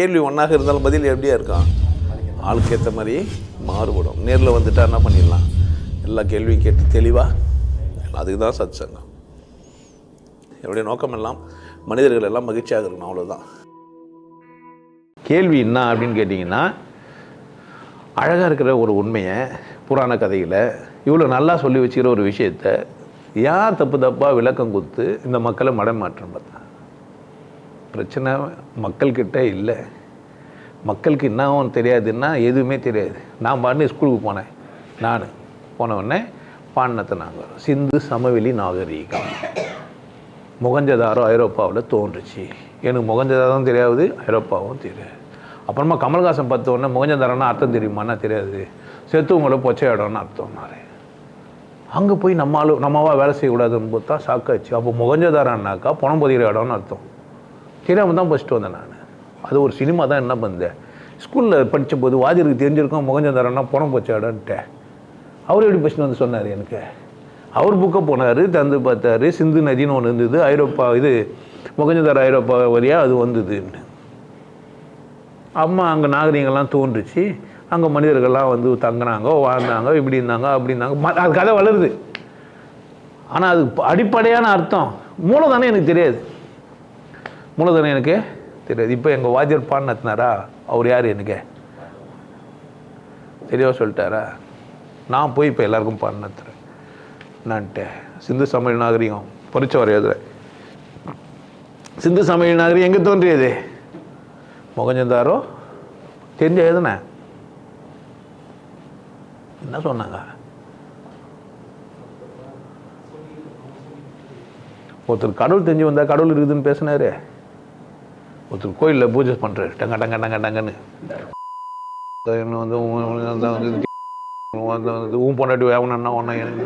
கேள்வி ஒன்றாக இருந்தாலும் பதில் எப்படியா இருக்கான் ஆளுக்கு ஏற்ற மாதிரி மாறுபடும். நேரில் வந்துட்டா என்ன பண்ணிடலாம்? எல்லா கேள்வியும் கேட்டு தெளிவாக அதுக்கு தான் சத் சங்கம் என்னுடைய நோக்கம் எல்லாம் மனிதர்கள் எல்லாம் மகிழ்ச்சியாக இருக்கணும் அவ்வளோதான் கேள்வி என்ன அப்படின்னு கேட்டிங்கன்னா அழகாக இருக்கிற ஒரு உண்மையை புராண கதையில் இவ்வளோ நல்லா சொல்லி வச்சுக்கிற ஒரு விஷயத்த யார் தப்பு தப்பாக விளக்கம் கொடுத்து இந்த மக்களை மடமாற்றம் பார்த்தா? பிரச்சனை மக்கள்கிட்ட இல்லை. மக்களுக்கு என்னவும் தெரியாதுன்னா எதுவுமே தெரியாது. நான் பாட்டு ஸ்கூலுக்கு போனேன். நான். போனவுடனே பாண்டத்தை நாங்கள் சிந்து சமவெளி நாகரீகம். முகஞ்சதாரோ ஐரோப்பாவில் தோன்றுச்சு. எனக்கு முகஞ்சதாரம் தெரியாது ஐரோப்பாவும் தெரியாது. அப்புறமா கமல்ஹாசன் பார்த்த உடனே முகஞ்சதாரம்னா அர்த்தம் தெரியுமானா தெரியாது. செத்துவங்கள பொச்சை இடம்னு அர்த்தம்னாரு அங்கே போய் நம்மளும் நம்மவா வேலை செய்யக்கூடாதுன்னு பார்த்தா ஷாக்காச்சு அப்போ முகஞ்சதாரம்னாக்கா பணம் பொதிகிற இடம்னு அர்த்தம். தெரியாமல் தான் ஃபஸ்ட்டு வந்தேன் நான். அது ஒரு சினிமா தான் என்ன பண்ணேன் ஸ்கூலில் படித்தபோது வாதியருக்கு தெரிஞ்சிருக்கோம் முகஞ்சதாரன்னா புறம் போச்சாடான்ட்டேன் அவர் எப்படி ஃபஸ்ட்டு வந்து சொன்னார் எனக்கு? அவர் புக்கை போனார் தந்து பார்த்தாரு சிந்து நதின்னு ஒன்று இருந்தது ஐரோப்பா இது முகஞ்சதார ஐரோப்பா வழியாக அது வந்ததுன்னு அம்மா அங்கே நாகரிகங்கள்லாம் தோன்றுச்சு. அங்கே மனிதர்கள்லாம் வந்து தங்கினாங்க வாழ்ந்தாங்க இப்படி இருந்தாங்க அப்படி இருந்தாங்க. ம- அது கதை வளருது. ஆனால் அது ப- அடிப்படையான அர்த்தம். மூலம் தானே எனக்கு தெரியாது. மூலதனம் எனக்கு? தெரியாது. இப்போ எங்கள் வாத்தியார் பாடினத்தினாரா அவர் யார் எனக்கு? தெரியவா சொல்லிட்டாரா? நான் போய் இப்போ எல்லாருக்கும் பாடினத்துறேன் நான்ட்டு சிந்து சமையல் நாகரிகம். பொறிச்ச எழுதுறேன் சிந்து சமையல் நாகரிகம் எங்கே தோன்றியது? முகஞ்சந்தாரோ? தெரிஞ்ச எழுதுனேன் என்ன சொன்னாங்க? ஒருத்தர் கடவுள் தெரிஞ்சு வந்தா கடவுள் இருக்குதுன்னு பேசினாரு. ஒருத்தர் கோயிலில் பூஜை பண்ணுறாரு டங்க டங்க டங்க டங்கன்னு. வந்து உன் வந்து உன் பொண்டாட்டி வேவனா ஒன்றா எனக்கு.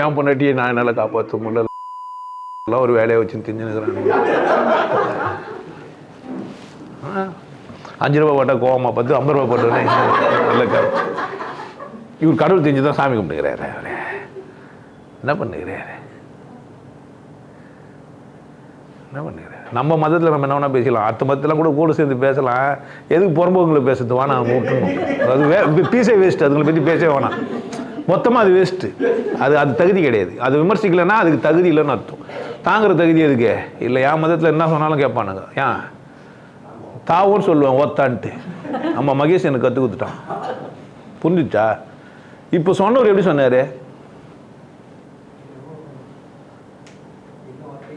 என் பொண்டாட்டியை நான் என்னால் காப்பாற்ற முடியல. எல்லாம் ஒரு வேலையை வச்சு தெரிஞ்சுனுக்குறாங்க அஞ்சு ரூபா போட்டால் கோவமாக பார்த்து ஐம்பது ரூபா போட்டோன்னே இல்லைக்கா இவர் கடவுள் தெரிஞ்சு தான் சாமி கும்பிட்டுக்கிறாரு என்ன பண்ணுகிறாரு? என்ன பண்ணுகிறாரு நம்ம மதத்தில் நம்ம என்ன வேணால் பேசிக்கலாம். அடுத்த மதத்தில் கூட கூட சேர்ந்து பேசலாம். எதுக்கு புறம்போங்களை பேசுறது வேணாம் விட்டுணும் அது வே பீஸே வேஸ்ட்டு அதுங்களை பற்றி பேசவே வேணாம். மொத்தமாக அது வேஸ்ட்டு அது அது தகுதி கிடையாது. அது விமர்சிக்கலைன்னா அதுக்கு தகுதி இல்லைன்னு அர்த்தம். தாங்குற தகுதி எதுக்கு? இல்லை என் மதத்தில் என்ன சொன்னாலும் கேட்பானுங்க. ஏன்? தாவோன்னு சொல்லுவேன் ஓத்தான்ட்டு நம்ம மகேஷ் எனக்கு கற்றுக் கொடுத்துட்டான். புரிஞ்சுச்சா? இப்போ சொன்னவர் எப்படி சொன்னார்?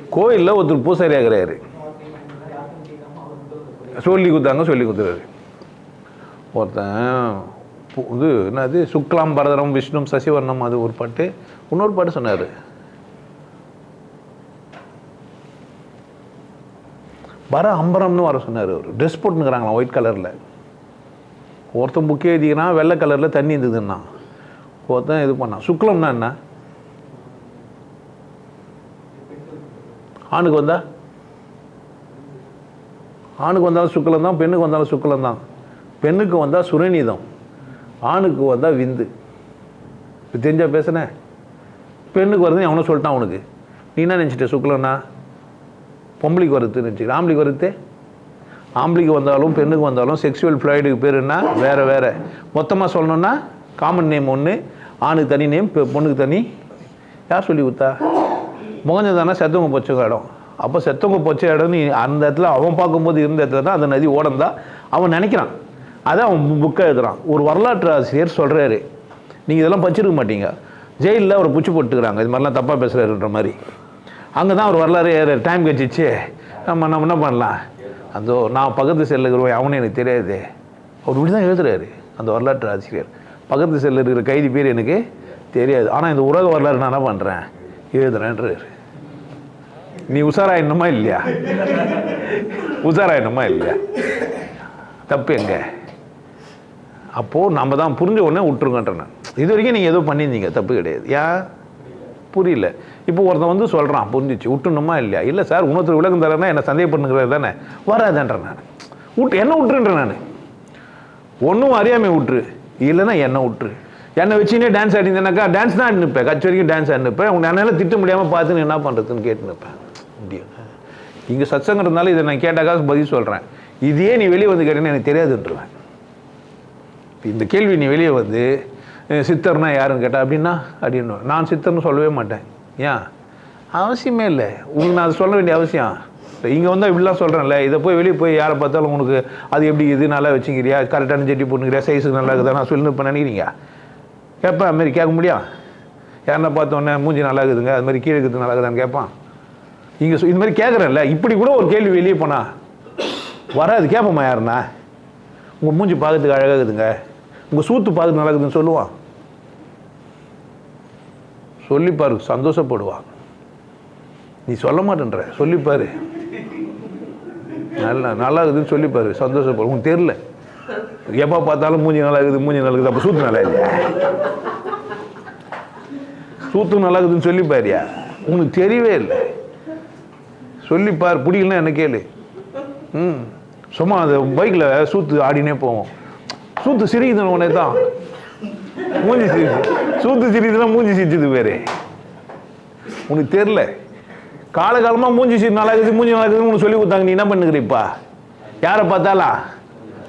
கோயிலில் ஒருத்தர் பூசாரி ஆகிறாரு. சொல்லி கொடுத்தாங்க சொல்லி கொடுத்துறாரு. ஒருத்தன் இது என்னது? சுக்லாம் பரதரம் விஷ்ணும் சசிவர்ணம் அது ஒரு பாட்டு. இன்னொரு பாட்டு சொன்னார். வர அம்பரம்னு வர சொன்னார் அவர். ட்ரெஸ் போட்டுனுக்குறாங்களா ஒயிட் கலரில் ஒருத்தன் புக்கே எழுதிக்கிறான் வெள்ளை கலரில் தண்ணி இருந்ததுன்னா. ஒருத்தன் இது பண்ணான். சுக்லம்னா என்ன? ஆணுக்கு வந்தா? ஆணுக்கு வந்தாலும் சுக்கலம் தான் பெண்ணுக்கு வந்தாலும் சுக்கலம் தான். பெண்ணுக்கு வந்தால் சுரநீதம் ஆணுக்கு வந்தால் விந்து. இப்போ தெரிஞ்சா பேசுனேன் பெண்ணுக்கு வருது அவனும் சொல்லிட்டான் அவனுக்கு. நீ என்ன நினச்சிட்ட சுக்கலன்னா பொம்பளைக்கு வருது நினச்சி ஆம்பளைக்கு வருது ஆம்பளைக்கு வந்தாலும் பெண்ணுக்கு வந்தாலும் செக்ஷுவல் ஃப்ளாய்டுக்கு பேர் என்ன? வேறு வேறு. மொத்தமாக சொல்லணுன்னா காமன் நேம் ஒன்று ஆணுக்கு தனி நேம் பொண்ணுக்கு தனி. யார் சொல்லி கொடுத்தா? முகஞ்சதானா செத்தவங்க பொச்ச இடம். அப்போ செத்தவங்க போச்ச இடம் நீ அந்த இடத்துல அவன் பார்க்கும்போது இருந்த இடத்துல தான் அந்த நதி ஓடந்தா அவன் நினைக்கிறான். அதை அவன் புக்கை எழுதுறான். ஒரு வரலாற்று ஆசிரியர் சொல்கிறாரு நீங்கள் இதெல்லாம் படிச்சிருக்க மாட்டீங்க. ஜெயிலில் அவர் புச்சு போட்டுக்கிறாங்க. இது மாதிரிலாம் தப்பாக பேசுகிறாருன்ற மாதிரி. அங்கே தான் ஒரு வரலாறு டைம் கழிச்சிச்சு நம்ம நம்ம என்ன பண்ணலாம்? அந்த நான் பக்கத்து செல்லில் இருக்கிறவன் அவனே எனக்கு தெரியாது. அவர் இப்படி தான் எழுதுறாரு. அந்த வரலாற்று ஆசிரியர். பக்கத்து செல்லில் இருக்கிற கைதி பேர் எனக்கு தெரியாது. ஆனால் இந்த உலக வரலாறு நான் என்ன பண்ணுறேன் எழுதுறேன்றாரு. நீ உஷாராயிடணுமா இல்லையா உஷாராயிடணுமா இல்லையா தப்பு எங்க அப்போது நம்ம தான் புரிஞ்ச உடனே விட்டுருங்கன்றேன் நான் இது வரைக்கும் நீங்கள் ஏதோ பண்ணியிருந்தீங்க தப்பு கிடையாது ஏன் புரியல இப்போ ஒருத்தன் வந்து சொல்கிறான் புரிஞ்சிச்சு விட்டுணுமா இல்லையா இல்லை சார் இன்னொருத்தர் விளக்கம் தரேன்னா என்ன சந்தேகப்படுங்கிறது தானே வராதுன்றேன் நான் விட்டு என்ன விட்டுருன்றேன் நான் ஒன்றும் அறியாமை விட்டுரு இல்லைன்னா என்னை விட்டுரு என்னை வச்சுன்னே டான்ஸ் ஆடிந்தேனாக்கா டான்ஸ் தான் ஆடி நிற்பேன் கட்சி வரைக்கும் டான்ஸ் ஆடி உன்னை என்னால் திட்ட முடியாமல் பார்த்து என்ன பண்ணுறதுன்னு கேட்டு நிற்பேன் முடியும். இங்கே சத்சங்கிறதுனால இதை நான் கேட்டாக்காக பதில் சொல்கிறேன் இதே நீ வெளியே வந்து கேட்டேன்னு எனக்கு தெரியாதுன்றவேன். இந்த கேள்வி நீ வெளியே வந்து சித்தர்னா யாருன்னு கேட்டா? அப்படின்னா அப்படின்னு. நான் சித்தர்னு சொல்லவே மாட்டேன். ஏன்? அவசியமே இல்லை. உங்களுக்கு நான் அது சொல்ல வேண்டிய அவசியம். இங்கே வந்தால் இப்படிலாம் சொல்கிறேன்ல இதை போய் வெளியே போய் யாரை பார்த்தாலும் உனக்கு அது எப்படி இது நல்லா வச்சுக்கிறியா? கரெக்டான செட்டி போட்டுக்கிறியா? சைஸுக்கு நல்லா இருக்குதா? நான் சொல்லி இப்போ நினைக்கிறீங்க? கேட்பேன் அது மாதிரி கேட்க முடியும் யாருன்னா பார்த்தோன்னே மூஞ்சி நல்லா இருக்குதுங்க. அது மாதிரி கீழே இருக்குது நல்லா இருக்குதான்னு கேட்பான். இங்கே இந்த மாதிரி கேட்குறேன்ல இப்படி கூட ஒரு கேள்வி வெளியே போனா வராது கேட்போமா யாருண்ணா உங்கள் மூஞ்சி பார்க்கறதுக்கு அழகாக இருக்குதுங்க. உங்கள் சூத்து பார்க்கறதுக்கு நல்லா இருக்குதுன்னு சொல்லுவான். சொல்லிப்பாரு சந்தோஷப்படுவான். நீ சொல்ல மாட்டேன்ற சொல்லிப்பாரு. நல்லா நல்லா இருக்குதுன்னு சொல்லிப்பாரு சந்தோஷப்படு உனக்கு தெரியல. எப்போ பார்த்தாலும் மூஞ்சி நல்லா இருக்குது மூஞ்சி நல்லா இருக்குது அப்போ சூத்து நல்லா இல்லையா? சூத்து நல்லா இருக்குதுன்னு சொல்லிப்பாரியா? உனக்கு தெரியவே இல்லை. சொல்லிப்பார் பிடிக்கலன்னா என்ன கேளு? ம். சும்மா அந்த பைக்கில் சூத்து ஆடினே போவோம். சூத்து சிரிக்குது உடனே தான். மூஞ்சி சிரிச்சு. சூத்து சிரிச்சுனா மூஞ்சி சிரிச்சது வேறு. உனக்கு தெரில காலகாலமாக மூஞ்சி சிரி நல்லா இருக்குது மூஞ்சி நல்லா இருக்குதுன்னு உனக்கு சொல்லி கொடுத்தாங்க. நீ என்ன பண்ணுகிறீப்பா? யாரை பார்த்தாலாம்?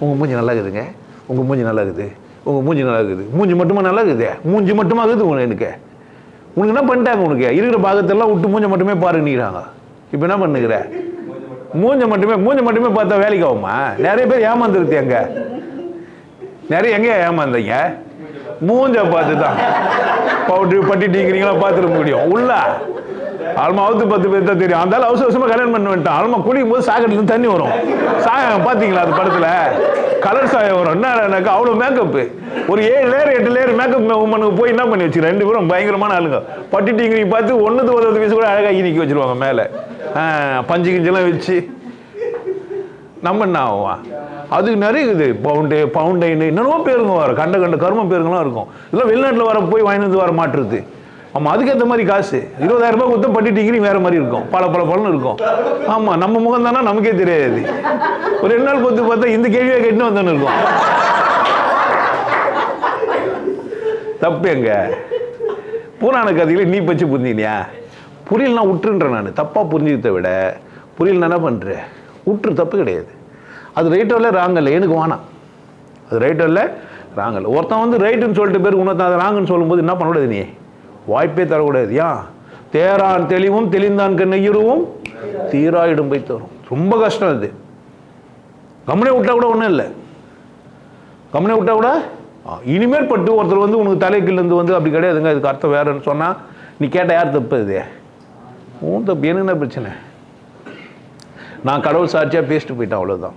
உங்கள் மூஞ்சி நல்லா இருக்குதுங்க. உங்கள் மூஞ்சி நல்லா இருக்குது. உங்கள் மூஞ்சி நல்லா இருக்குது. மூஞ்சி மட்டுமா நல்லா இருக்குது? மூஞ்சி மட்டுமா இருக்குது உனக்கு. எனக்கு உனக்கு என்ன பண்ணிட்டாங்க உனக்கு? இருக்கிற பாகத்தெல்லாம் விட்டு மூஞ்சை மட்டுமே பாருங்கிறாங்க இப்போ என்ன பண்ணுகிற? மூஞ்ச மட்டுமே மூஞ்ச மட்டுமே பார்த்தா வேலைக்கு ஆகுமா? நிறைய பேர் ஏமாந்துருத்தி எங்க? நிறைய எங்க ஏமாந்தீங்க? மூஞ்ச பார்த்து தான் பவுட்ரு பட்டிட்டீங்கிறீங்களா பார்த்துட முடியும். உள்ள. ஆல்மா அவுத்து பத்து பேர் தான் தெரியும். அந்த அவசர அவசரமா கல்யாணம் பண்ண வேண்டாம் ஆல்மா குடிக்கும் போது சாக்கெட்ல இருந்து தண்ணி வரும். சாயம் பார்த்தீங்களா அது படத்துல? கலர் சாயம் வரும். என்னக்கா அவ்வளோ மேக்கப்பு ஒரு ஏழு லேயர் எட்டு லேயர் மேக்கப் உமனுக்கு போய் என்ன பண்ணி வச்சு? ரெண்டு பேரும் பயங்கரமான ஆளுங்க. பட்டி பார்த்து ஒன்றுக்கு ஒரு வயசு கூட அழகாக இனிக்கி வச்சிருவாங்க மேலே. பஞ்சு கிஞ்செல்லாம் வச்சு. நம்ம என்ன ஆகும்? அதுக்கு நிறைய இருக்குது. பவுண்டு பவுண்டைனு என்னென்னமோ பேருங்க வரும். கண்ட கண்ட கரும பேருங்களாம் இருக்கும். இதெல்லாம் வெளிநாட்டில் வர போய் வாங்கிட்டு வந்து வர மாட்டுறது. ஆமாம் அதுக்கேற்ற மாதிரி காசு. இருபதாயிரம் ரூபாய் கொடுத்தா பட்டி டிகிரி வேற மாதிரி இருக்கும். பல பல பலன்னு இருக்கும். ஆமாம் நம்ம முகம் தானே? நமக்கே தெரியாது. ஒரு ரெண்டு நாள் கொடுத்து பார்த்தா இந்த கேள்வியை கேட்டுன்னு வந்தோன்னு இருக்கும். தப்பு எங்க? பூரான கதையில நீ பச்சு புந்தினியா புரியலனா விட்டுன்றேன் நான். தப்பாக புரிஞ்சுக்கிறத விட புரியலனா என்ன பண்ணுற விட்டுரு தப்பு கிடையாது. அது ரைட்டோ இல்லை ராங்கல்ல எனக்கு வேணாம். அது ரைட்டோ இல்லை ராங்கல்ல ஒருத்தன் வந்து ரைட்டுன்னு சொல்லிட்டு பேர் இன்னொருத்தன் அதை ராங்குன்னு சொல்லும்போது என்ன பண்ணக்கூடாது நீ? வாய்ப்பே தரக்கூடாது. ஏன் தேரான் தெளிவும் தெளிந்தான் கண்ணகிருவும் தீராயிடும் போய் தரும் ரொம்ப கஷ்டம் அது. கம்முனே விட்டா கூட ஒன்றும் இல்லை. கம்முனே விட்டா கூட இனிமேல் பட்டு ஒருத்தர் வந்து உனக்கு தலைக்கீழேருந்து வந்து அப்படி கிடையாதுங்க. இதுக்கு அர்த்தம் வேறுன்னு சொன்னால் நீ கேட்டால் யார் தப்பு இது உன் தப்பு என்ன பிரச்சனை? நான் கடவுள் சாட்சியாக பேசிட்டு போயிட்டேன் அவ்வளோதான்